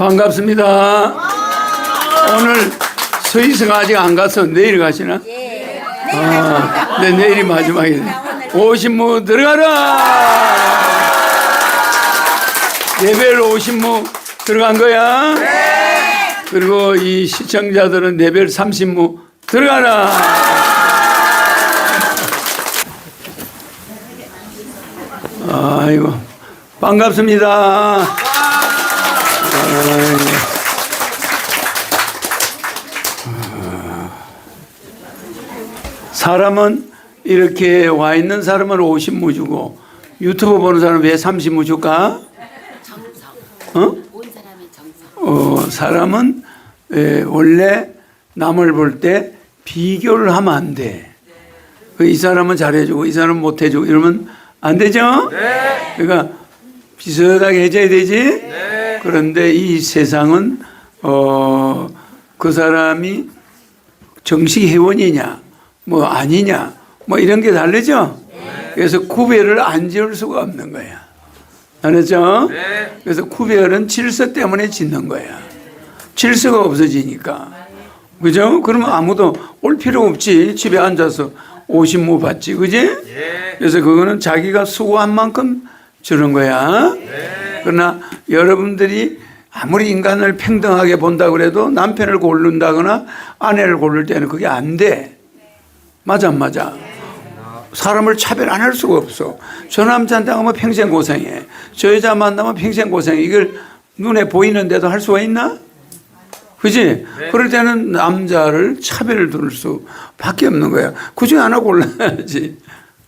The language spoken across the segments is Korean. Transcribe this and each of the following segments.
반갑습니다. 오늘 서희성 아직 안 가서 내일 가시나? 아, 네, 내일이 마지막이네. 오신 분 들어가라! 레벨 오신 분 들어간 거야? 그리고 이 시청자들은 레벨 30무 들어가라! 아이고, 반갑습니다. 사람은 이렇게 와 있는 사람은 50무 주고 유튜브 보는 사람은 왜 30무 줄까? 어? 어, 사람은 에, 원래 남을 볼 때 비교를 하면 안 돼. 그이 사람은 잘해주고 이 사람은 못해주고 이러면 안 되죠? 그러니까 비슷하게 해줘야 되지? 그런데 이 세상은 어, 그 사람이 정식 회원이냐 뭐 아니냐 뭐 이런 게 다르죠? 그래서 구별을 안 지을 수가 없는 거야. 알았죠? 그래서 구별은 질서 때문에 짓는 거야. 질서가 없어지니까. 그죠? 그러면 아무도 올 필요 없지. 집에 앉아서 50무 받지. 그지? 그래서 그거는 자기가 수고한 만큼 주는 거야. 그러나 여러분들이 아무리 인간을 평등하게 본다 그래도 남편을 고른다거나 아내를 고를 때는 그게 안 돼. 맞아, 안 맞아. 사람을 차별 안 할 수가 없어. 저 남자한테 하면 평생 고생해. 저 여자 만나면 평생 고생해. 이걸 눈에 보이는데도 할 수가 있나? 그지? 그럴 때는 남자를 차별을 두를 수밖에 없는 거야. 굳이 하나 골라야지.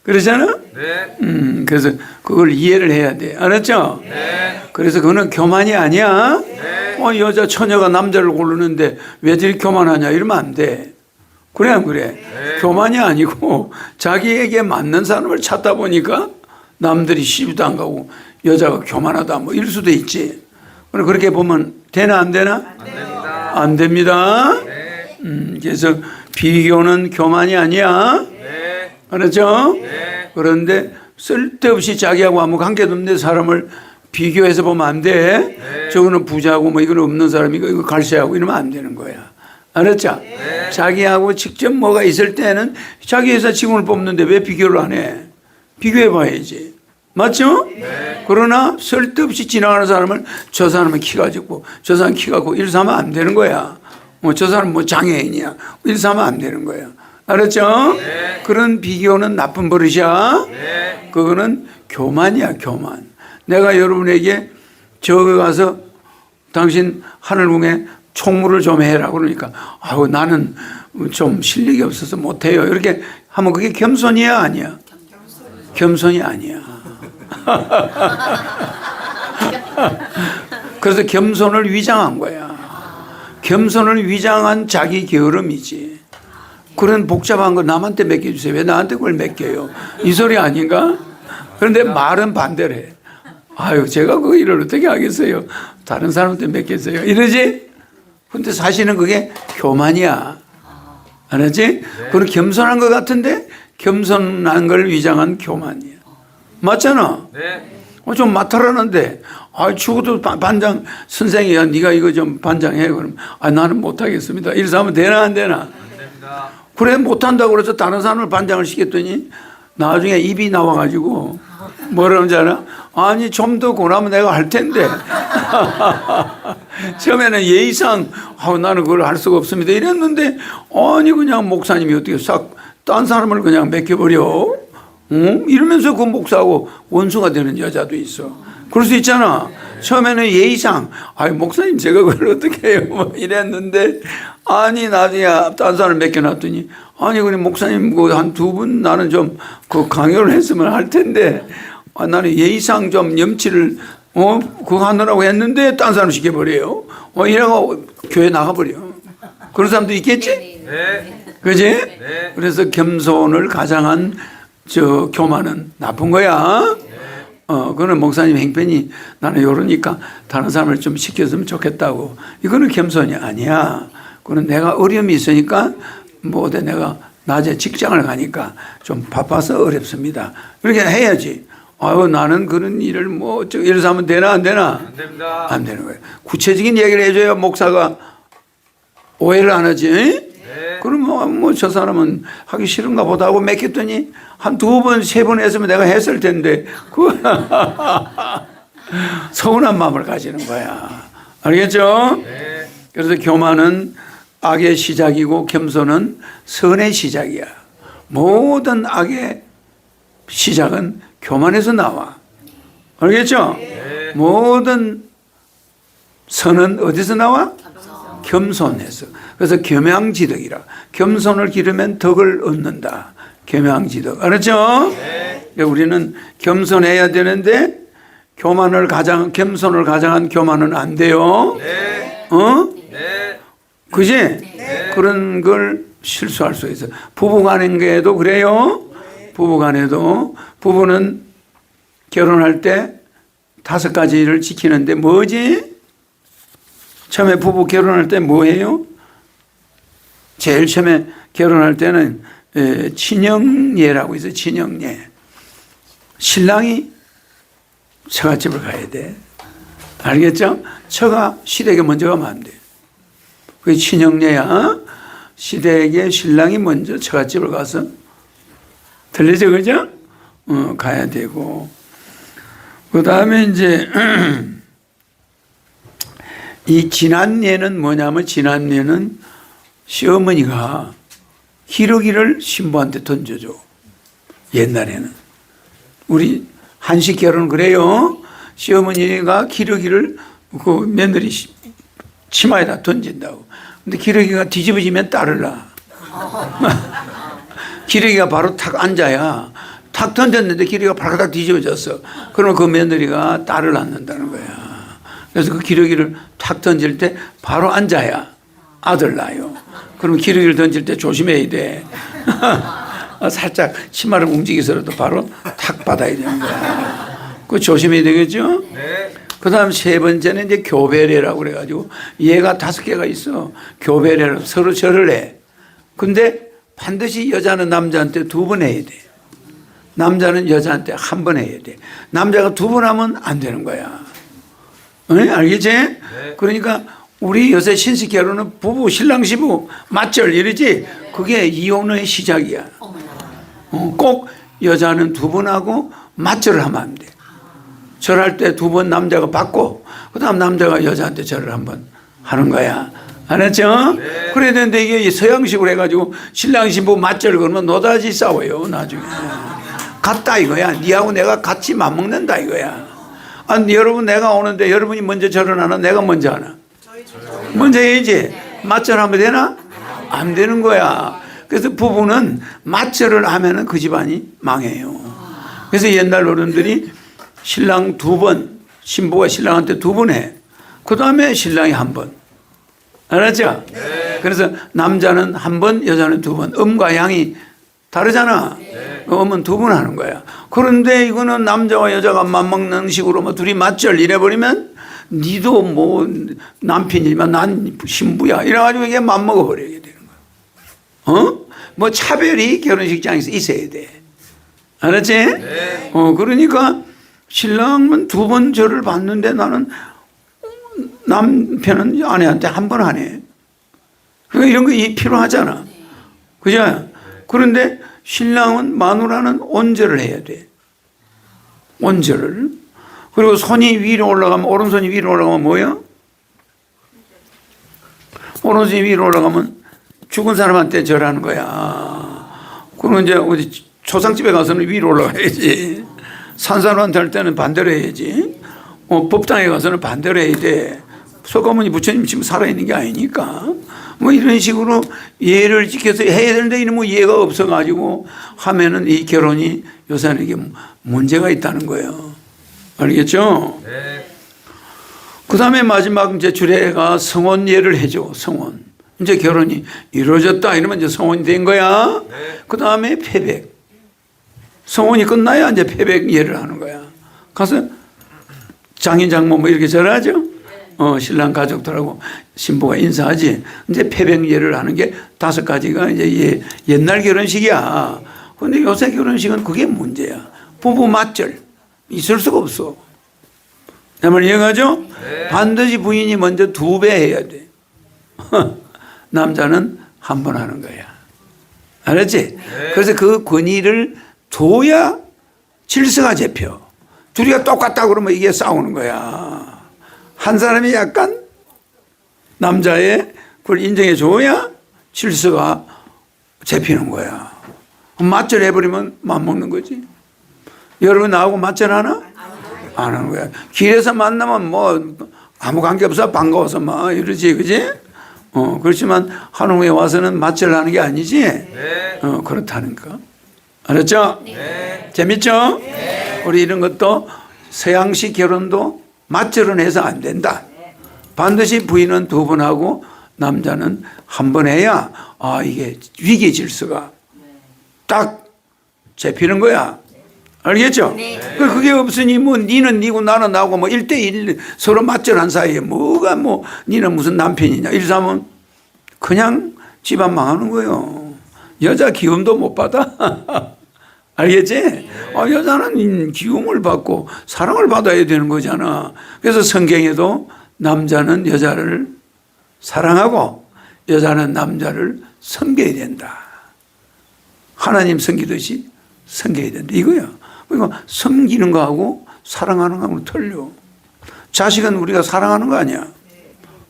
그러잖아? 네. 음, 그래서 그걸 이해를 해야 돼. 알았죠? 네. 그래서 그거는 교만이 아니야. 어, 여자 처녀가 남자를 고르는데 왜 저리 교만하냐 이러면 안 돼. 그래 안 그래? 교만이 아니고 자기에게 맞는 사람을 찾다 보니까 남들이 시비도 안 가고 여자가 교만하다 뭐 이럴 수도 있지. 그럼 그렇게 보면 되나 안 되나? 안 됩니다. 음, 그래서 비교는 교만이 아니야. 네. 알았죠? 네. 그런데 쓸데없이 자기하고 아무 관계도 없는 사람을 비교해서 보면 안 돼. 저거는 부자고 뭐 이거는 없는 사람이고 이거 갈세하고 이러면 안 되는 거야. 알았죠? 자기하고 직접 뭐가 있을 때는 자기 회사 직원을 뽑는데 왜 비교를 안 해? 비교해 봐야지. 맞죠? 그러나 쓸데없이 지나가는 사람을 저 사람은 키가 작고 저 사람은 키가 크고 이래서 하면 안 되는 거야. 뭐 저 사람은 뭐 장애인이야. 이래서 하면 안 되는 거야. 알았죠? 그런 비교는 나쁜 버릇이야. 그거는 교만이야, 교만. 내가 여러분에게 저기 가서 당신 하늘궁에 총무를 좀 해라 그러니까 아우 나는 좀 실력이 없어서 못해요. 이렇게 하면 그게 겸손이야, 아니야? 겸손이 아니야. 그래서 겸손을 위장한 거야. 겸손을 위장한 자기 게으름이지. 그런 복잡한 거 남한테 맡겨주세요. 왜 나한테 그걸 맡겨요? 이 소리 아닌가? 그런데 말은 반대로 해. 아유, 제가 그 일을 어떻게 하겠어요? 다른 사람한테 맡겼어요. 이러지? 근데 사실은 그게 교만이야. 알았지? 그건 겸손한 것 같은데 겸손한 걸 위장한 교만이야. 맞잖아? 네. 어, 좀 맡아라는데, 아, 죽어도 반- 반장, 선생이야, 네가 이거 좀 반장해. 그럼, 아, 나는 못하겠습니다. 이래서 하면 되나, 안 되나? 그래, 못한다고 그래서 다른 사람을 반장을 시켰더니, 나중에 입이 나와가지고, 뭐라는지 알아? 아니, 좀 더 고나면 내가 할 텐데. 처음에는 예의상, 아, 나는 그걸 할 수가 없습니다. 이랬는데, 아니, 그냥 목사님이 어떻게 싹, 딴 사람을 그냥 맡겨버려? 응? 이러면서 그 목사하고 원수가 되는 여자도 있어. 그럴 수 있잖아. 처음에는 예의상, 아이, 목사님, 제가 그걸 어떻게 해요? 뭐 이랬는데, 아니, 나중에 딴 사람을 맡겨놨더니, 아니, 그냥 목사님, 그 한 두 분 나는 좀 그 강요를 했으면 할 텐데, 아, 나는 예의상 좀 염치를, 어, 그거 하느라고 했는데, 딴 사람 시켜버려요. 어, 이래고 교회 나가버려. 그런 사람도 있겠지? 네. 그지? 네. 그래서 겸손을 가장한 저 교만은 나쁜 거야. 어, 그거는 목사님 행편이 나는 요러니까 다른 사람을 좀 시켰으면 좋겠다고. 이거는 겸손이 아니야. 그거는 내가 어려움이 있으니까 뭐 어디 내가 낮에 직장을 가니까 좀 바빠서 어렵습니다. 이렇게 해야지. 아유 나는 그런 일을 뭐 어쩌 이래서 하면 되나 안 되나 안 됩니다. 안 되는 거예요. 구체적인 얘기를 해줘야 목사가 오해를 안 하지. 네. 그러면 뭐저 사람은 하기 싫은가 보다 하고 맡겼더니 한 두 번, 세 번 했으면 내가 했을 텐데 그 서운한 마음을 가지는 거야. 알겠죠? 네. 그래서 교만은 악의 시작이고 겸손은 선의 시작이야. 모든 악의 시작은 교만에서 나와. 알겠죠? 네. 모든 선은 어디서 나와? 겸손해서. 그래서 겸양지덕이라. 겸손을 기르면 덕을 얻는다. 겸양지덕. 알았죠? 그러니까 우리는 겸손해야 되는데 교만을 가장 겸손을 가장한 교만은 안 돼요. 네. 어? 네. 그지? 그런 걸 실수할 수 있어. 부부간에도 그래요. 부부간에도 부부는 결혼할 때 다섯 가지를 지키는데 뭐지? 처음에 부부 결혼할 때 뭐 해요? 제일 처음에 결혼할 때는 에, 친형예라고 있어요. 친형예. 신랑이 처갓집을 가야 돼. 알겠죠? 처가 시댁에 먼저 가면 안 돼. 그게 친형례야. 어? 시댁에 신랑이 먼저 처갓집을 가서 들리죠, 그죠? 어, 가야 되고. 그 다음에 이제, 이 지난 예는 뭐냐면, 지난 예는 시어머니가 기러기를 신부한테 던져줘. 옛날에는. 우리 한식 결혼 그래요. 시어머니가 기러기를 그 며느리 시- 치마에다 던진다고. 근데 기러기가 뒤집어지면 딸을 낳아. 기러기가 바로 탁 앉아야 탁 던졌는데 기러기가 바로 뒤집어졌어. 그러면 그 며느리가 딸을 낳는다는 거야. 그래서 그 기러기를 탁 던질 때 바로 앉아야 아들 낳아요. 그럼 기러기를 던질 때 조심해야 돼. 어, 살짝 치마를 움직이서라도 바로 탁 받아야 되는 거야. 그 조심해야 되겠죠? 네. 그 다음 세 번째는 이제 교배례라고 그래가지고 얘가 다섯 개가 있어. 교배례로 서로 절을 해. 근데 반드시 여자는 남자한테 두 번 해야 돼. 남자는 여자한테 한 번 해야 돼. 남자가 두 번 하면 안 되는 거야. 응? 알겠지? 그러니까 우리 요새 신식 결혼은 부부, 신랑, 시부, 맞절 이러지? 그게 이혼의 시작이야. 어, 꼭 여자는 두 번 하고 맞절을 하면 안 돼. 절할 때 두 번 남자가 받고 그다음 남자가 여자한테 절을 한 번 하는 거야. 알았죠? 그래야 되는데 이게 서양식으로 해가지고 신랑 신부 맞절 그러면 노다지 싸워요 나중에. 같다 이거야. 니하고 내가 같이 맞먹는다 이거야. 아니 여러분 내가 오는데 여러분이 먼저 절을 하나 내가 먼저 하나? 먼저 해야지. 맞절하면 되나? 안 되는 거야. 그래서 부부는 맞절을 하면은 그 집안이 망해요. 그래서 옛날 어른들이 신랑 두 번, 신부가 신랑한테 두 번 해. 그 다음에 신랑이 한 번. 알았죠? 그래서 남자는 한 번, 여자는 두 번. 음과 양이 다르잖아. 음은 두번 하는 거야. 그런데 이거는 남자와 여자가 맞먹는 식으로 뭐 둘이 맞절 이래버리면 니도 뭐 남편이지만 난 신부야. 이래가지고 이게 맞먹어 버리게 되는 거야. 어? 뭐 차별이 결혼식장에서 있어야 돼. 알았지? 어, 그러니까 신랑은 두 번 절을 받는데 나는 남편은 아내한테 한 번 하네. 그러니까 이런 거 이- 필요하잖아. 그죠? 그런데 신랑은 마누라는 온절을 해야 돼. 온절을. 그리고 손이 위로 올라가면, 오른손이 위로 올라가면 뭐야? 오른손이 위로 올라가면 죽은 사람한테 절하는 거야. 그러면 이제 어디 초상집에 가서는 위로 올라가야지. 산 사람한테 할 때는 반대로 해야지. 어, 법당에 가서는 반대로 해야 돼. 서가모니 부처님 지금 살아있는 게 아니니까. 뭐 이런 식으로 예를 지켜서 해야 되는데 이런 뭐 예가 없어가지고 하면은 이 결혼이 요새는 이게 문제가 있다는 거예요. 알겠죠? 네. 그 다음에 마지막 이제 주례가 성혼예를 해줘, 성혼. 이제 결혼이 이루어졌다 이러면 이제 성혼이 된 거야. 그 다음에 패백. 성혼이 끝나야 이제 패백예를 하는 거야. 가서 장인, 장모 뭐 이렇게 절하죠. 어, 신랑 가족들하고 신부가 인사하지. 이제 패백예를 하는 게 다섯 가지가 이제 예, 옛날 결혼식이야. 근데 요새 결혼식은 그게 문제야. 부부 맞절. 있을 수가 없어. 내말 이해가죠? 반드시 부인이 먼저 두 배 해야 돼. 남자는 한 번 하는 거야. 알았지? 그래서 그 권위를 둬야 질서가 잡혀. 둘이가 똑같다 그러면 이게 싸우는 거야. 한 사람이 약간 남자의 그걸 인정해 줘야 질서가 잡히는 거야. 맞절 해버리면 맘먹는 거지. 여러분 나하고 맞절 하나? 안 하는 거야. 길에서 만나면 뭐 아무 관계 없어 반가워서 막 이러지, 그지? 어 그렇지만 한웅에 와서는 맞절 하는 게 아니지. 어 그렇다는 거. 알았죠? 재밌죠? 우리 이런 것도 서양식 결혼도 맞절은 해서 안 된다. 반드시 부인은 두 번 하고 남자는 한 번 해야 아 이게 위계 질서가 딱 잡히는 거야. 알겠죠? 그 그게 없으니 뭐 니는 니고 나는 나고 뭐 1대1 서로 맞절한 사이에 뭐가 뭐 니는 무슨 남편이냐 이러면 그냥 집안 망하는 거예요. 여자 기움도 못 받아. 알겠지? 아, 여자는 기움을 받고 사랑을 받아야 되는 거잖아. 그래서 성경에도 남자는 여자를 사랑하고 여자는 남자를 섬겨야 된다. 하나님 섬기듯이 섬겨야 된다. 이거야. 그러니까 섬기는 거하고 사랑하는 거하고는 틀려. 자식은 우리가 사랑하는 거 아니야.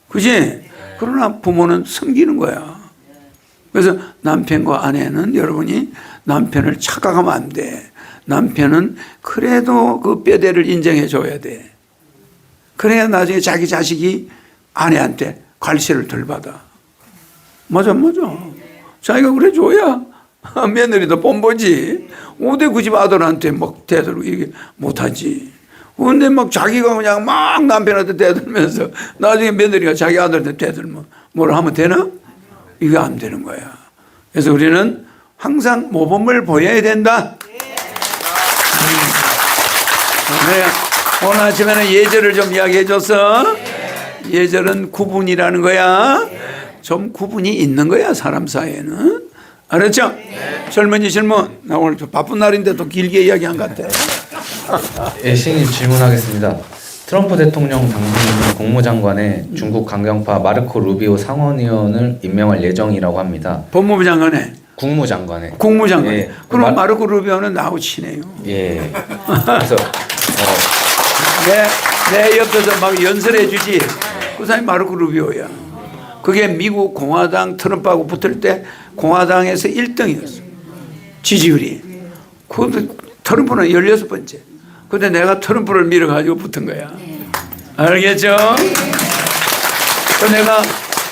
그지? 그러나 부모는 섬기는 거야. 그래서 남편과 아내는 여러분이 남편을 착각하면 안 돼. 남편은 그래도 그 뼈대를 인정해 줘야 돼. 그래야 나중에 자기 자식이 아내한테 관리세를 덜 받아. 맞아, 맞아. 자기가 그래 줘야 며느리도 뽐보지. 어디 그집 아들한테 막 대들고 이게 못하지. 근데 막 자기가 그냥 막 남편한테 대들면서 나중에 며느리가 자기 아들한테 대들면 뭐라 하면 되나? 이게 안 되는 거야. 그래서 우리는 항상 모범을 보여야 된다. 네. 오늘 아침에는 예절을 좀 이야기해 줬어. 예절은 구분이라는 거야. 좀 구분이 있는 거야, 사람 사이에는. 알았죠? 젊은이 질문. 나 오늘 좀 바쁜 날인데 또 길게 이야기한 것 같아. 예, 신님 질문하겠습니다. 트럼프 대통령 당선인 국무장관에 중국 강경파 마르코 루비오 상원의원을 임명할 예정이라고 합니다. 법무부 장관에, 국무장관에. 국무장관에. 예, 그럼 마- 마르코 루비오는 나하고 친해요. 예. 그래서 어, 내, 내 옆에서 막 연설해 주지. 그 사람이 마르코 루비오야. 그게 미국 공화당 트럼프하고 붙을 때 공화당에서 1등이었어. 지지율이. 그 트럼프는 16번째. 근데 내가 트럼프를 밀어가지고 붙은 거야. 알겠죠? 그 내가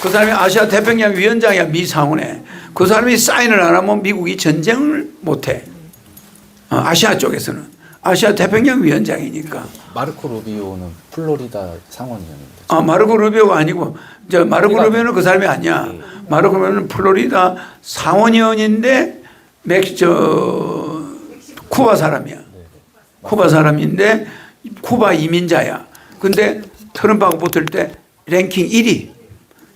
그 사람이 아시아 태평양 위원장이야, 미 상원에. 그 사람이 사인을 안 하면 미국이 전쟁을 못 해. 어, 아시아 쪽에서는. 아시아 태평양 위원장이니까. 마르코 루비오는 플로리다 상원의원입니다. 아, 마르코 루비오가 아니고, 저 마르코. 루비오는 그 사람이 아니야. 마르코 루비오는 플로리다 상원의원인데, 멕, 저, 쿠바 사람이야. 쿠바 사람인데, 쿠바 이민자야. 근데 트럼프하고 붙을 때 랭킹 1위.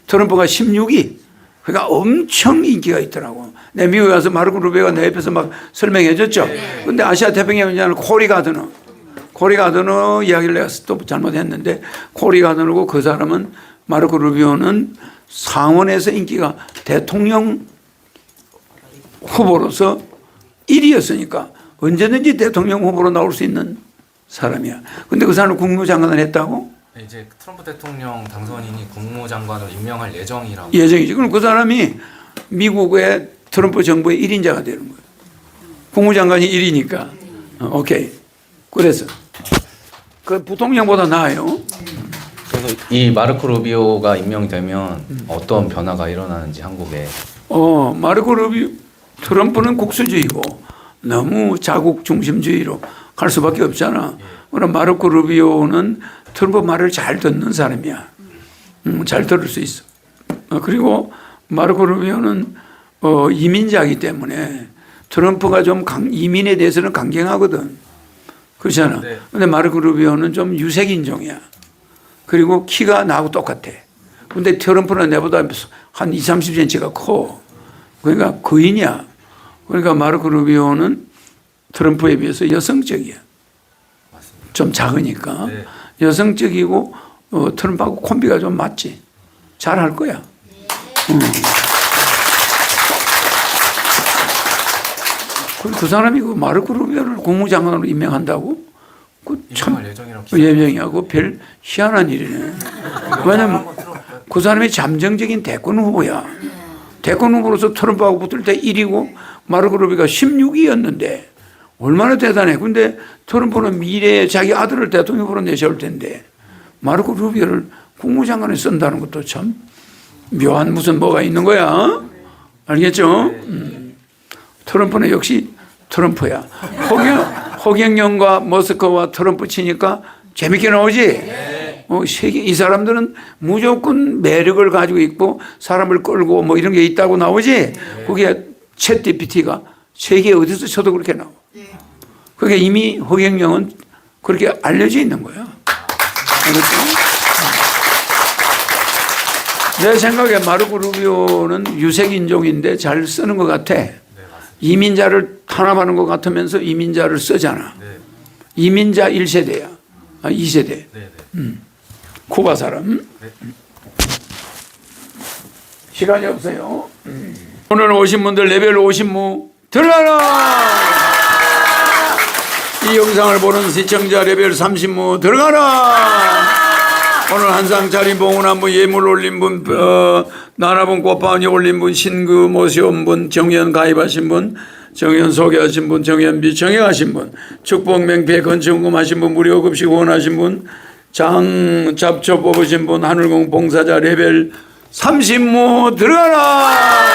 트럼프가 16위. 그러니까 엄청 인기가 있더라고. 내 미국에 가서 마르코 루비오가 내 옆에서 막 설명해 줬죠. 근데 아시아 태평양 위원장은 코리 가드너. 코리 가드너 이야기를 내가 또 잘못했는데 코리 가드너고 그 사람은 마르코 루비오는 상원에서 인기가 대통령 후보로서 1위였으니까 언제든지 대통령 후보로 나올 수 있는 사람이야. 근데 그 사람은 국무장관을 했다고? 이제 트럼프 대통령 당선인이 국무장관을 임명할 예정이라고. 예정이지. 그럼 그 사람이 미국의 트럼프 정부의 1인자가 되는 거예요. 국무장관이 1위니까. 어, 오케이. 그래서. 그 부통령보다 나아요. 그래서 이 마르코 루비오가 임명이 되면 어떤 변화가 일어나는지 한국에 어, 마르코 루비 트럼프는 국수주의고 너무 자국 중심주의로 갈 수밖에 없잖아. 그럼 마르코 루비오는 트럼프 말을 잘 듣는 사람이야. 음, 잘 들을 수 있어. 어, 그리고 마르코 루비오는 어, 이민자이기 때문에 트럼프가 좀 강, 이민에 대해서는 강경하거든. 그렇잖아. 네. 근데 마르코 루비오는 좀 유색 인종이야. 그리고 키가 나하고 똑같아. 근데 트럼프는 내보다 한 2, 30cm가 커. 그러니까 거인이야. 그러니까 마르코 루비오는 트럼프에 비해서 여성적이야. 좀 작으니까 네. 여성적이고 어, 트럼프하고 콤비가 좀 맞지. 잘 할 거야. 음. 그 사람이 그 마르코 루비오를 국무장관으로 임명한다고? 그참 예명이하고 별 희한한 일이네. 왜냐면 그 사람이 잠정적인 대권 후보야. 대권 후보로서 트럼프하고 붙을 때 1위고 마르코 루비가 16위였는데 얼마나 대단해. 근데 트럼프는 미래에 자기 아들을 대통령으로 내세울 텐데 마르코 루비오를 국무장관에 쓴다는 것도 참 묘한 무슨 뭐가 있는 거야. 알겠죠? 음. 트럼프는 역시 트럼프야. 허경, 허경영과 머스크와 트럼프 치니까 재밌게 나오지? 어, 세계, 이 사람들은 무조건 매력을 가지고 있고 사람을 끌고 뭐 이런 게 있다고 나오지? 그게 챗 DPT가 세계 어디서 쳐도 그렇게 나와. 그게 이미 허경영은 그렇게 알려져 있는 거야. 알겠죠? 내 생각에 마르코 루비오는 유색 인종인데 잘 쓰는 것 같아. 이민자를 탄압하는 것 같으면서 이민자를 쓰잖아. 네. 이민자 1세대야. 아, 2세대. 네, 네. 쿠바 사람. 네. 시간이 없어요. 오늘 오신 분들 레벨 50무 들어가라! 이 영상을 보는 시청자 레벨 30무 들어가라! 오늘 한상 차린 봉은 한분 예물 올린 분, 어, 나라분 꽃바운이 올린 분, 신그 모시온 분, 정연 가입하신 분, 정연 소개하신 분, 정연 비청해하신 분, 축복 맹패 건축금 하신 분, 무료 급식 원하신 분, 장 잡초 뽑으신 분, 하늘공 봉사자 레벨 30무 들어가라!